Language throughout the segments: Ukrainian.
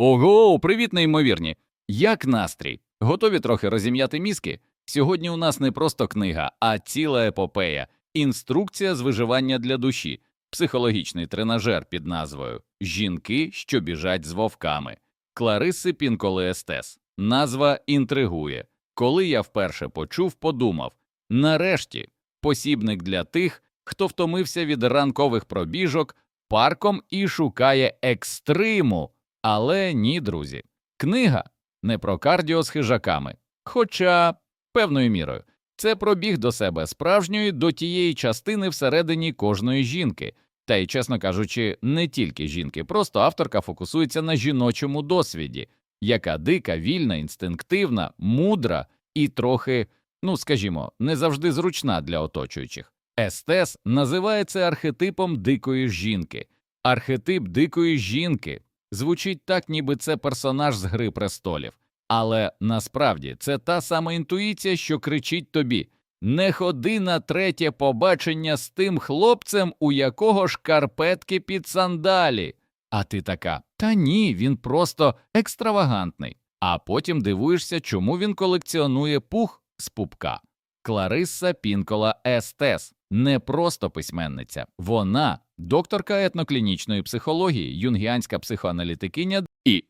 Ого, привіт, неймовірні! Як настрій? Готові трохи розім'яти мізки? Сьогодні у нас не просто книга, а ціла епопея, інструкція з виживання для душі, психологічний тренажер під назвою Жінки, що біжать з вовками. Клариси Пінколи Естес. Назва інтригує. Коли я вперше почув, подумав нарешті посібник для тих, хто втомився від ранкових пробіжок парком і шукає екстриму. Але ні, друзі, книга не про кардіо з хижаками, хоча певною мірою це пробіг до себе справжньої до тієї частини всередині кожної жінки. Та й, чесно кажучи, не тільки жінки, просто авторка фокусується на жіночому досвіді, яка дика, вільна, інстинктивна, мудра і трохи, ну скажімо, не завжди зручна для оточуючих. Естес називає це архетипом дикої жінки. Архетип дикої жінки звучить так, ніби це персонаж з Гри престолів, але насправді це та сама інтуїція, що кричить тобі не ходи на третє побачення з тим хлопцем, у якого шкарпетки під сандалі. А ти така та ні, він просто екстравагантний. А потім дивуєшся, чому він колекціонує пух з пупка. Кларисса Пінкола Естес не просто письменниця, вона докторка етноклінічної психології, юнгіанська психоаналітикиня і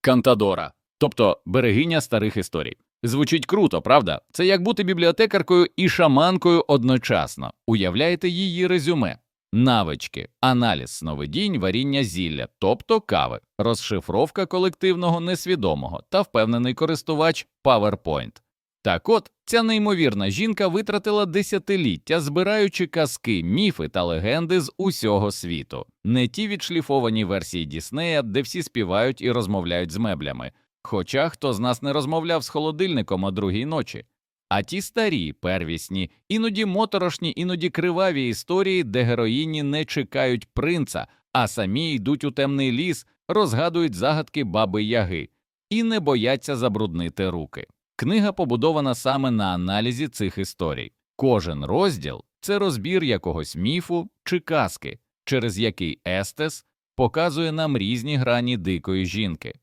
кантадора, тобто берегиня старих історій. Звучить круто, правда? Це як бути бібліотекаркою і шаманкою одночасно. Уявляєте її резюме. Навички, аналіз сновидінь, варіння зілля, тобто кави, розшифровка колективного несвідомого та впевнений користувач PowerPoint. Так от, ця неймовірна жінка витратила десятиліття, збираючи казки, міфи та легенди з усього світу, не ті відшліфовані версії Діснея, де всі співають і розмовляють з меблями. Хоча хто з нас не розмовляв з холодильником о другій ночі, а ті старі, первісні, іноді моторошні, іноді криваві історії, де героїні не чекають принца, а самі йдуть у темний ліс, розгадують загадки баби яги і не бояться забруднити руки. Книга побудована саме на аналізі цих історій. Кожен розділ це розбір якогось міфу чи казки, через який Естес показує нам різні грані дикої жінки.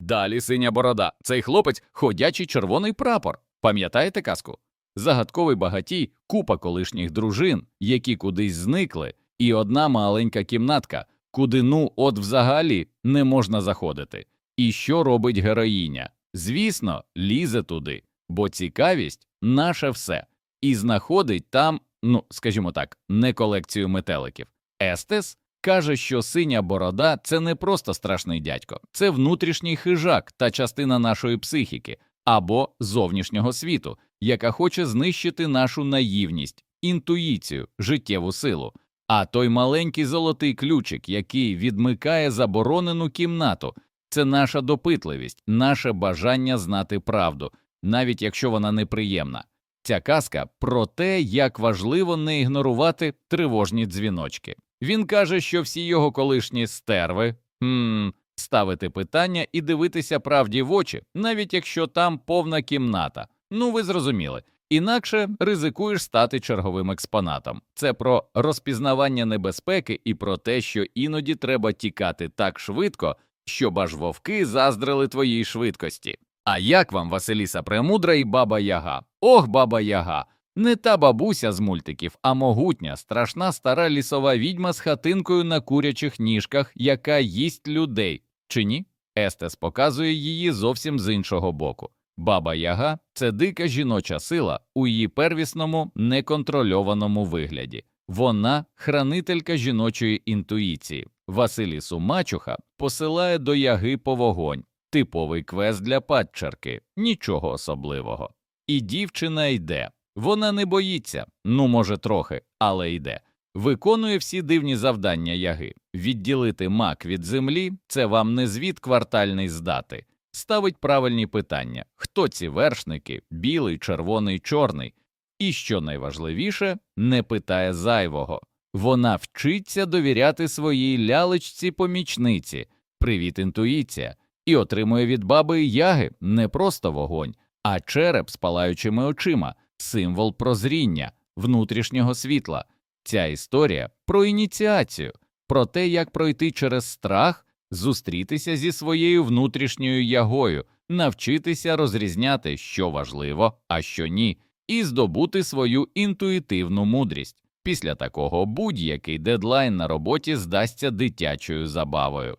Далі синя борода. Цей хлопець ходячий червоний прапор. Пам'ятаєте казку? Загадковий багатій, купа колишніх дружин, які кудись зникли, і одна маленька кімнатка, куди ну от взагалі не можна заходити. І що робить героїня? Звісно, лізе туди, бо цікавість наше все, і знаходить там, ну скажімо так, не колекцію метеликів. Естес каже, що синя борода це не просто страшний дядько, це внутрішній хижак та частина нашої психіки або зовнішнього світу, яка хоче знищити нашу наївність, інтуїцію, життєву силу. А той маленький золотий ключик, який відмикає заборонену кімнату, це наша допитливість, наше бажання знати правду, навіть якщо вона неприємна. Ця казка про те, як важливо не ігнорувати тривожні дзвіночки. Він каже, що всі його колишні стерви хм, ставити питання і дивитися правді в очі, навіть якщо там повна кімната. Ну ви зрозуміли. Інакше ризикуєш стати черговим експонатом. Це про розпізнавання небезпеки і про те, що іноді треба тікати так швидко, щоб аж вовки заздрили твоїй швидкості. А як вам Василіса Премудра і Баба Яга? Ох, Баба Яга! Не та бабуся з мультиків, а могутня, страшна стара лісова відьма з хатинкою на курячих ніжках, яка їсть людей. Чи ні? Естес показує її зовсім з іншого боку. Баба Яга це дика жіноча сила у її первісному неконтрольованому вигляді. Вона хранителька жіночої інтуїції. Василісу Мачуха посилає до яги по вогонь, типовий квест для падчерки, нічого особливого. І дівчина йде. Вона не боїться, ну може трохи, але йде. Виконує всі дивні завдання яги. Відділити мак від землі це вам не звіт квартальний здати. Ставить правильні питання: хто ці вершники, білий, червоний, чорний. І що найважливіше, не питає зайвого. Вона вчиться довіряти своїй лялечці помічниці, привіт, інтуїція, і отримує від баби яги не просто вогонь, а череп з палаючими очима, символ прозріння, внутрішнього світла. Ця історія про ініціацію, про те, як пройти через страх зустрітися зі своєю внутрішньою ягою, навчитися розрізняти, що важливо, а що ні, і здобути свою інтуїтивну мудрість. Після такого будь-який дедлайн на роботі здасться дитячою забавою.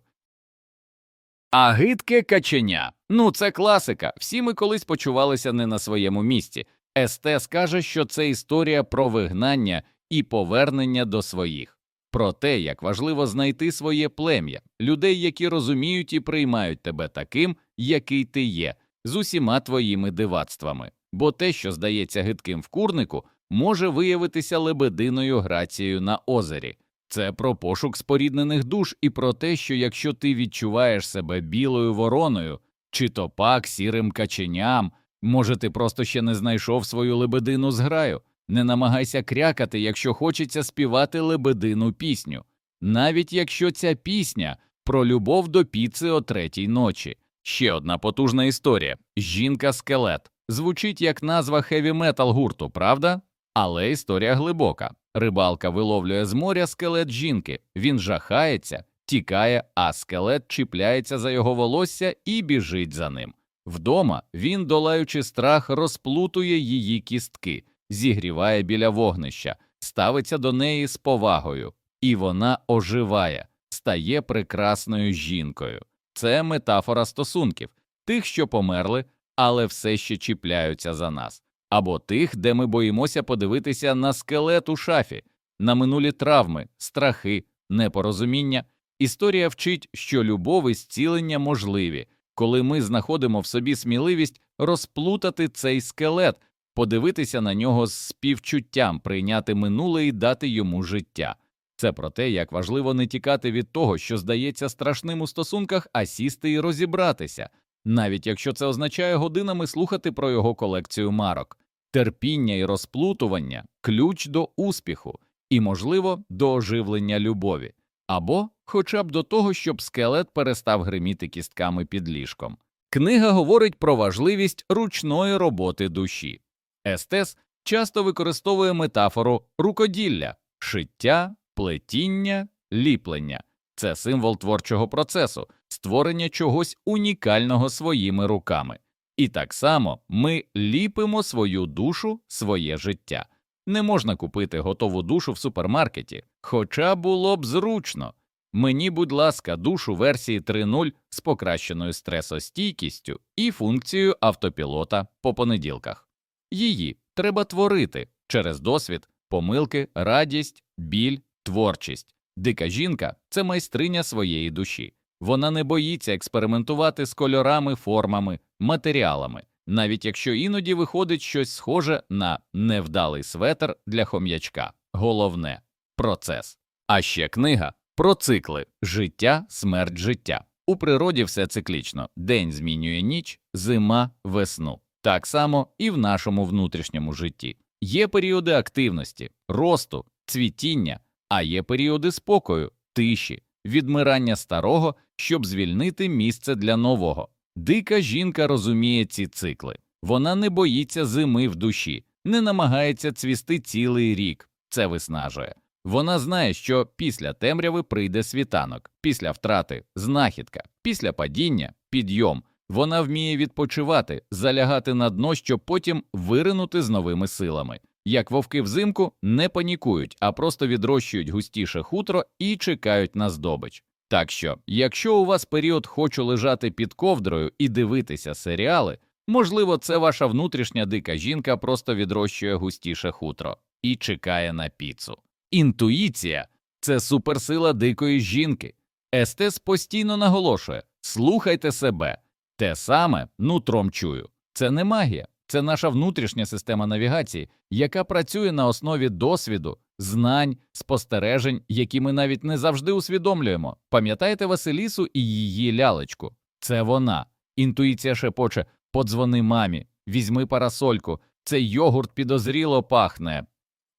А гидке каченя. Ну, це класика. Всі ми колись почувалися не на своєму місці. СТ скаже, що це історія про вигнання і повернення до своїх, про те, як важливо знайти своє плем'я, людей, які розуміють і приймають тебе таким, який ти є, з усіма твоїми дивацтвами. Бо те, що здається гидким в курнику, може виявитися лебединою грацією на озері. Це про пошук споріднених душ і про те, що якщо ти відчуваєш себе білою вороною, чи то пак сірим каченям, може, ти просто ще не знайшов свою лебедину зграю. Не намагайся крякати, якщо хочеться співати лебедину пісню, навіть якщо ця пісня про любов до піци о третій ночі. Ще одна потужна історія жінка скелет. Звучить як назва хеві метал гурту, правда? Але історія глибока. Рибалка виловлює з моря скелет жінки. Він жахається, тікає, а скелет чіпляється за його волосся і біжить за ним. Вдома він, долаючи страх, розплутує її кістки, зігріває біля вогнища, ставиться до неї з повагою, і вона оживає, стає прекрасною жінкою. Це метафора стосунків, тих, що померли, але все ще чіпляються за нас, або тих, де ми боїмося подивитися на скелет у шафі, на минулі травми, страхи, непорозуміння. Історія вчить, що любов і зцілення можливі, коли ми знаходимо в собі сміливість розплутати цей скелет, подивитися на нього з співчуттям, прийняти минуле і дати йому життя. Це про те, як важливо не тікати від того, що здається страшним у стосунках, а сісти і розібратися, навіть якщо це означає годинами слухати про його колекцію марок. Терпіння і розплутування ключ до успіху і, можливо, до оживлення любові, або хоча б до того, щоб скелет перестав гриміти кістками під ліжком. Книга говорить про важливість ручної роботи душі. Естес часто використовує метафору рукоділля, шиття, плетіння, ліплення. Це символ творчого процесу, створення чогось унікального своїми руками. І так само ми ліпимо свою душу, своє життя. Не можна купити готову душу в супермаркеті, хоча було б зручно. Мені, будь ласка, душу версії 3.0 з покращеною стресостійкістю і функцією автопілота по понеділках. Її треба творити через досвід, помилки, радість, біль, творчість. Дика жінка це майстриня своєї душі. Вона не боїться експериментувати з кольорами, формами, матеріалами, навіть якщо іноді виходить щось схоже на невдалий светр для хом'ячка. Головне процес. А ще книга про цикли життя, смерть життя. У природі все циклічно. День змінює ніч, зима, весну. Так само і в нашому внутрішньому житті. Є періоди активності, росту, цвітіння, а є періоди спокою, тиші, відмирання старого, щоб звільнити місце для нового. Дика жінка розуміє ці цикли. Вона не боїться зими в душі, не намагається цвісти цілий рік. Це виснажує. Вона знає, що після темряви прийде світанок, після втрати знахідка, після падіння підйом. Вона вміє відпочивати, залягати на дно, щоб потім виринути з новими силами. Як вовки взимку не панікують, а просто відрощують густіше хутро і чекають на здобич. Так що, якщо у вас період хочу лежати під ковдрою і дивитися серіали, можливо, це ваша внутрішня дика жінка просто відрощує густіше хутро і чекає на піцу. Інтуїція це суперсила дикої жінки. Естес постійно наголошує слухайте себе. Те саме нутром чую. Це не магія, це наша внутрішня система навігації, яка працює на основі досвіду, знань, спостережень, які ми навіть не завжди усвідомлюємо. Пам'ятаєте Василісу і її лялечку? Це вона. Інтуїція шепоче подзвони мамі, візьми парасольку, цей йогурт підозріло пахне.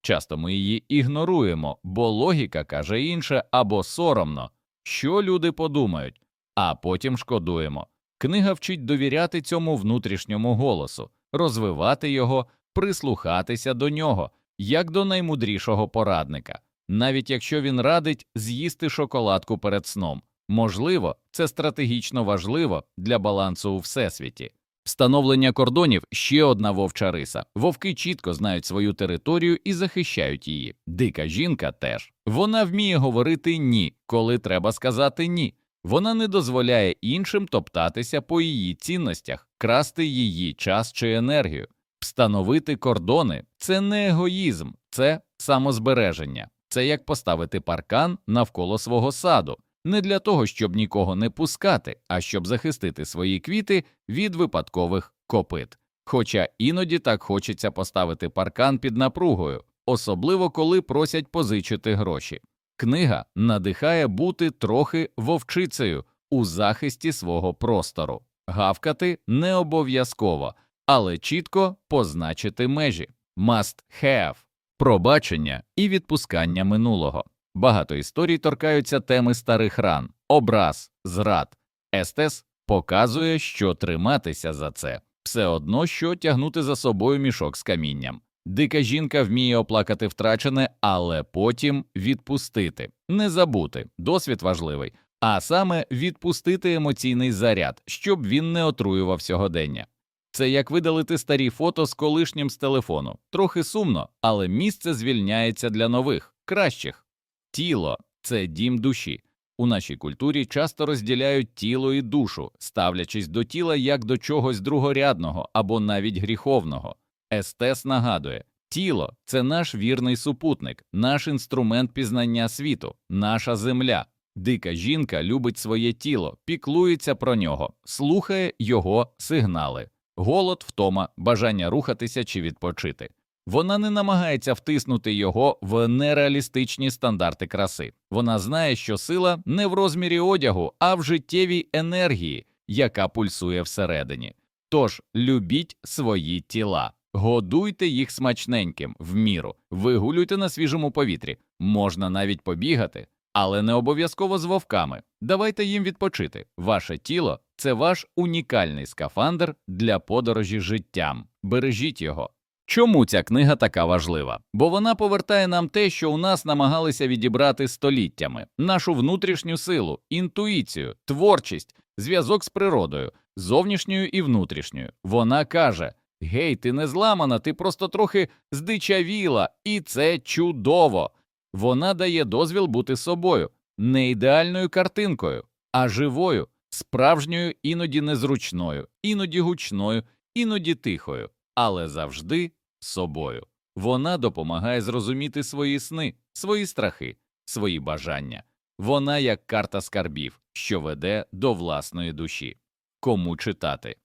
Часто ми її ігноруємо, бо логіка каже інше або соромно, що люди подумають, а потім шкодуємо. Книга вчить довіряти цьому внутрішньому голосу, розвивати його, прислухатися до нього, як до наймудрішого порадника, навіть якщо він радить з'їсти шоколадку перед сном. Можливо, це стратегічно важливо для балансу у всесвіті. Встановлення кордонів ще одна вовча риса. Вовки чітко знають свою територію і захищають її. Дика жінка теж. Вона вміє говорити ні, коли треба сказати ні. Вона не дозволяє іншим топтатися по її цінностях, красти її час чи енергію. Встановити кордони це не егоїзм, це самозбереження. Це як поставити паркан навколо свого саду, не для того, щоб нікого не пускати, а щоб захистити свої квіти від випадкових копит. Хоча іноді так хочеться поставити паркан під напругою, особливо коли просять позичити гроші. Книга надихає бути трохи вовчицею у захисті свого простору, гавкати не обов'язково, але чітко позначити межі must have, пробачення і відпускання минулого. Багато історій торкаються теми старих ран, образ, зрад. Естес показує, що триматися за це все одно, що тягнути за собою мішок з камінням. Дика жінка вміє оплакати втрачене, але потім відпустити, не забути, досвід важливий, а саме відпустити емоційний заряд, щоб він не отруював сьогодення. Це як видалити старі фото з колишнім з телефону. Трохи сумно, але місце звільняється для нових, кращих. Тіло це дім душі. У нашій культурі часто розділяють тіло і душу, ставлячись до тіла як до чогось другорядного або навіть гріховного. Естес нагадує, тіло це наш вірний супутник, наш інструмент пізнання світу, наша земля. Дика жінка любить своє тіло, піклується про нього, слухає його сигнали, голод, втома, бажання рухатися чи відпочити. Вона не намагається втиснути його в нереалістичні стандарти краси. Вона знає, що сила не в розмірі одягу, а в життєвій енергії, яка пульсує всередині. Тож любіть свої тіла, годуйте їх смачненьким, в міру, вигулюйте на свіжому повітрі, можна навіть побігати, але не обов'язково з вовками. Давайте їм відпочити. Ваше тіло це ваш унікальний скафандр для подорожі життям. Бережіть його. Чому ця книга така важлива? Бо вона повертає нам те, що у нас намагалися відібрати століттями: нашу внутрішню силу, інтуїцію, творчість, зв'язок з природою, зовнішньою і внутрішньою. Вона каже: Гей, ти не зламана, ти просто трохи здичавіла, і це чудово. Вона дає дозвіл бути собою, не ідеальною картинкою, а живою, справжньою, іноді незручною, іноді гучною, іноді тихою, але завжди собою. Вона допомагає зрозуміти свої сни, свої страхи, свої бажання. Вона як карта скарбів, що веде до власної душі. Кому читати?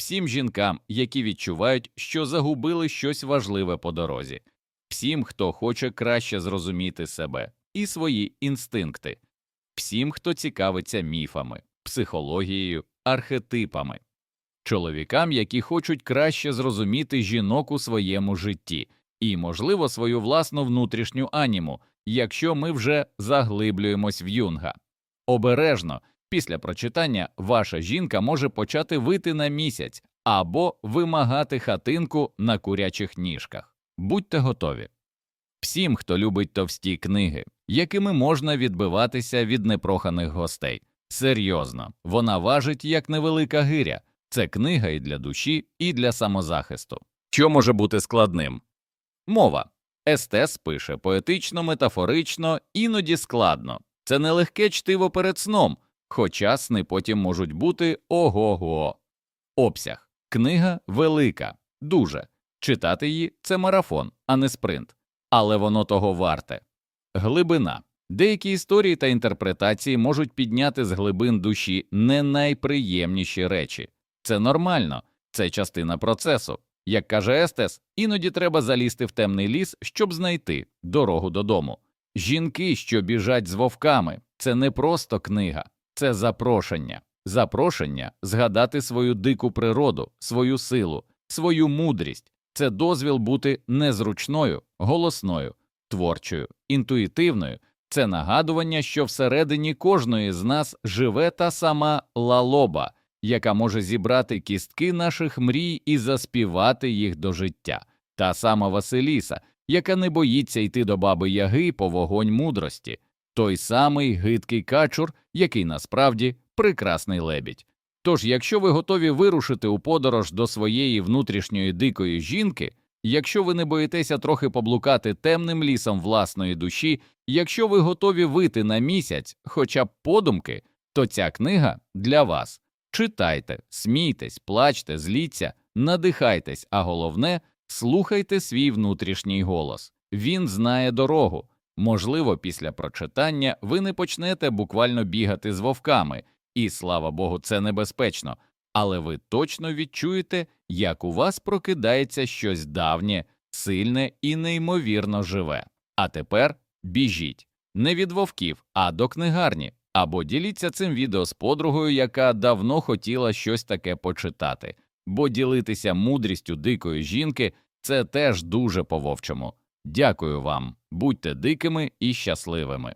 Всім жінкам, які відчувають, що загубили щось важливе по дорозі, всім, хто хоче краще зрозуміти себе і свої інстинкти, всім, хто цікавиться міфами, психологією, архетипами, чоловікам, які хочуть краще зрозуміти жінок у своєму житті і, можливо, свою власну внутрішню аніму, якщо ми вже заглиблюємось в юнга. Обережно, після прочитання ваша жінка може почати вити на місяць або вимагати хатинку на курячих ніжках. Будьте готові. Всім, хто любить товсті книги, якими можна відбиватися від непроханих гостей. Серйозно, вона важить як невелика гиря. Це книга і для душі, і для самозахисту. Що може бути складним? Мова. Естес пише поетично, метафорично, іноді складно. Це нелегке чтиво перед сном, хоча сни потім можуть бути ого-го. Обсяг. Книга велика, дуже. Читати її це марафон, а не спринт. Але воно того варте. Глибина. Деякі історії та інтерпретації можуть підняти з глибин душі не найприємніші речі. Це нормально, це частина процесу. Як каже Естес, іноді треба залізти в темний ліс, щоб знайти дорогу додому. Жінки, що біжать з вовками, це не просто книга, це запрошення. Запрошення згадати свою дику природу, свою силу, свою мудрість. Це дозвіл бути незручною, голосною, творчою, інтуїтивною. Це нагадування, що всередині кожної з нас живе та сама лалоба, яка може зібрати кістки наших мрій і заспівати їх до життя, та сама Василіса, яка не боїться йти до баби Яги по вогонь мудрості. Той самий гидкий качур, який насправді прекрасний лебідь. Тож, якщо ви готові вирушити у подорож до своєї внутрішньої дикої жінки, якщо ви не боїтеся трохи поблукати темним лісом власної душі, якщо ви готові вийти на місяць, хоча б подумки, то ця книга для вас. Читайте, смійтесь, плачте, зліться, надихайтесь, а головне, слухайте свій внутрішній голос. Він знає дорогу. Можливо, після прочитання ви не почнете буквально бігати з вовками, і слава Богу, це небезпечно, але ви точно відчуєте, як у вас прокидається щось давнє, сильне і неймовірно живе. А тепер біжіть не від вовків, а до книгарні. Або діліться цим відео з подругою, яка давно хотіла щось таке почитати, бо ділитися мудрістю дикої жінки це теж дуже по-вовчому. Дякую вам, будьте дикими і щасливими.